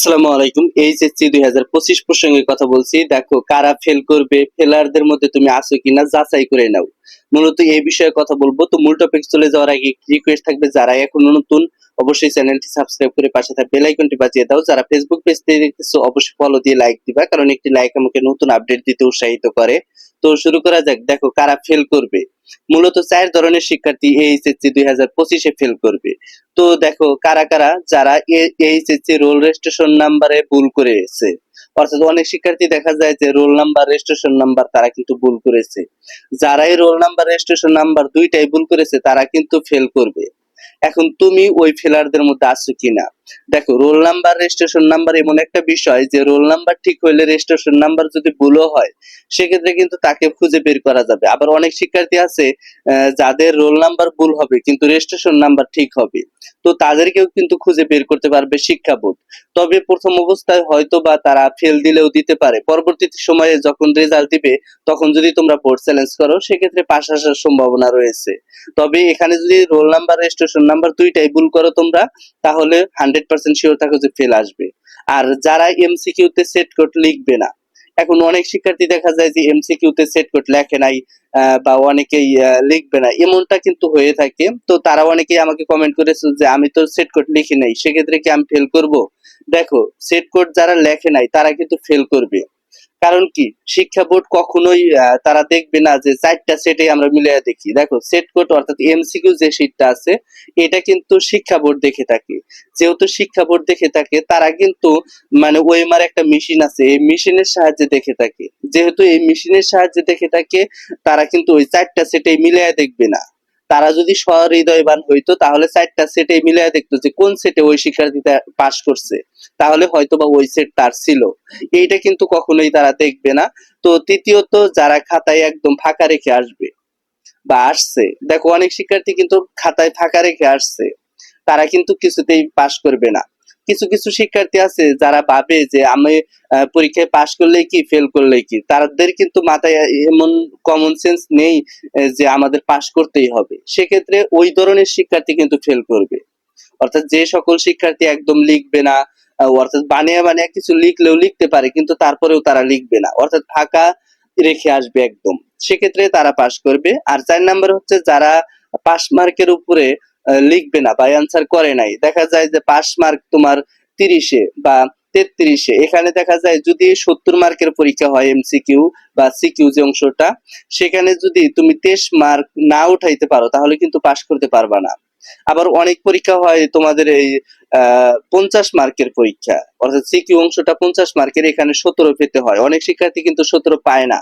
আসসালামু আলাইকুম। এইচএসসি দুই হাজার পঁচিশ প্রসঙ্গে কথা বলছি। দেখো, কারা ফেল করবে ফেলারদের মধ্যে তুমি আছো কিনা, যাচাই করে নাও। মূলত এই বিষয়ে কথা বলব। তো মূল টপিক চলে যাওয়ার আগে রিকোয়েস্ট থাকবে যারা এখনও নতুন, অবশ্যই চ্যানেলটি সাবস্ক্রাইব করে পাশে থাকা বেল আইকনটি বাজিয়ে দাও। যারা ফেসবুক পেজ থেকে দেখতেছো, অবশ্যই ফলো দিয়ে লাইক দিবা, কারণ একটি লাইক আমাকে নতুন আপডেট দিতে উৎসাহিত করে। তো শুরু করা যাক। দেখো, কারা ফেল করবে? মূলত চার ধরনের শিক্ষার্থী এইচএসসি দুই হাজার পঁচিশে ফেল করবে। তো দেখো, কারা কারা? যারা এইচএসসি রোল রেজিস্ট্রেশন নাম্বারে ভুল করেছে অর্থাৎ অনেক শিক্ষার্থী দেখা যায় যে রোল নাম্বার, রেজিস্ট্রেশন নাম্বার তারা কিন্তু ভুল করেছে। যারাই রোল নাম্বার, রেজিস্ট্রেশন নাম্বার দুইটাই ভুল করেছে, তারা কিন্তু ফেল করবে। এখন তুমি ওই ফেলারদের মধ্যে আছো কিনা? দেখো, রোল নাম্বার, রেজিস্ট্রেশন নাম্বার এমন একটা বিষয় যে রোল নাম্বার ঠিক হইলে রেজিস্ট্রেশন নাম্বার যদি ভুলও হয়, সেক্ষেত্রে কিন্তু তাকে খুঁজে বের করা যাবে। আবার অনেক শিক্ষার্থী আছে যাদের রোল নাম্বার ভুল হবে, কিন্তু রেজিস্ট্রেশন নাম্বার ঠিক হবে। তো তাদেরকেও কিন্তু খুঁজে বের করতে পারবে শিক্ষা বোর্ড। তবে প্রথম অবস্থায় হয়তো বা তারা ফেল দিলেও দিতে পারে। পরবর্তী সময়ে যখন রেজাল্ট দিবে, তখন যদি তোমরা বোর্ড চ্যালেঞ্জ করো, সেক্ষেত্রে পাশ আসার সম্ভাবনা রয়েছে। তবে এখানে যদি রোল নাম্বার রেজিস্ট্রেশন নাম্বার দুইটাই ভুল করো তোমরা, তাহলে হান্ড্রেড পার্সেন্ট শিওর থাকো যে ফেল আসবে। আর যারা এমসিকিউ তে সেট কোড লিখবে না এখন অনেক শিক্ষার্থী দেখা যায় যে এমসিকিউ তে সেট কোড লেখে নাই বা অনেকেই লিখবে না। এমনটা কিন্তু হয়ে থাকে। তো তারা অনেকেই আমাকে কমেন্ট করেছে যে, আমি তো সেট কোড লিখি নাই, সেক্ষেত্রে কি আমি ফেল করব? দেখো সেট কোড যারা লেখে নাই, তারা কিন্তু ফেল করবে। কারণ কি? শিক্ষা বোর্ড কখনোই তারা দেখবে না যে চারটা সেটে আমরা মিলিয়ে দেখি। দেখো সেট কোড অর্থাৎ এমসিকিউ যে শীটটা আছে, এটা কিন্তু শিক্ষা বোর্ড দেখে থাকে। যেহেতু শিক্ষা বোর্ড দেখে থাকে, তারা কিন্তু মানে ওয়েমার একটা মেশিন আছে, এই মেশিনের সাহায্যে দেখে থাকে। যেহেতু এই মেশিনের সাহায্যে দেখে থাকে, তারা কিন্তু ওই চারটা সেটে মিলিয়ে দেখবে না। তারা যদি সহৃদয়বান হইতো, তাহলে চারটা সেটে মিলে দেখতো যে কোন সেটে ওই শিক্ষার্থীটা পাস করছে। তাহলে হয়তো বা ওই সেট তার ছিল। এইটা কিন্তু কখনোই তারা দেখবে না। তো তৃতীয়ত, যারা খাতায় একদম ফাঁকা রেখে আসবে বা আসছে, দেখো অনেক শিক্ষার্থী কিন্তু খাতায় ফাঁকা রেখে আসছে, তারা কিন্তু কিছুতেই পাশ করবে না। কিছু কিছু শিক্ষার্থী আছে যারা ভাবে যে আমি পরীক্ষায় পাশ করলেই কি ফেল করলেই কি? তাদের কিন্তু মাথায় এমন কমন সেন্স নেই যে আমাদের পাশ করতেই হবে। সেক্ষেত্রে ওই ধরনের শিক্ষার্থী কিন্তু ফেল করবে। অর্থাৎ যে সকল শিক্ষার্থী একদম লিখবে না অর্থাৎ বানিয়ে বানিয়ে কিছু লিখলেও লিখতে পারে, কিন্তু তারপরেও তারা লিখবে না। অর্থাৎ ফাঁকা রেখে আসবে একদম। সেক্ষেত্রে তারা পাশ করবে। আর চার নাম্বার হচ্ছে যারা পাস মার্কের উপরে লিখবে না বা অ্যান্সার করে নাই। দেখা যায় যে পাস মার্ক তোমার তিরিশে বা তেত্রিশে। এখানে দেখা যায় যদি সত্তর মার্কের পরীক্ষা হয় এমসিকিউ বা সিকিউ যে অংশটা, সেখানে যদি তুমি তেইশ মার্ক না উঠাইতে পারো, তাহলে কিন্তু পাশ করতে পারবা না। আবার অনেক পরীক্ষা হয় তোমাদের এই পঞ্চাশ মার্কের পরীক্ষা। অর্থাৎ সিকিউ অংশটা পঞ্চাশ মার্কের এখানে সতেরো পেতে হয়। অনেক শিক্ষার্থী কিন্তু সতেরো পায় না।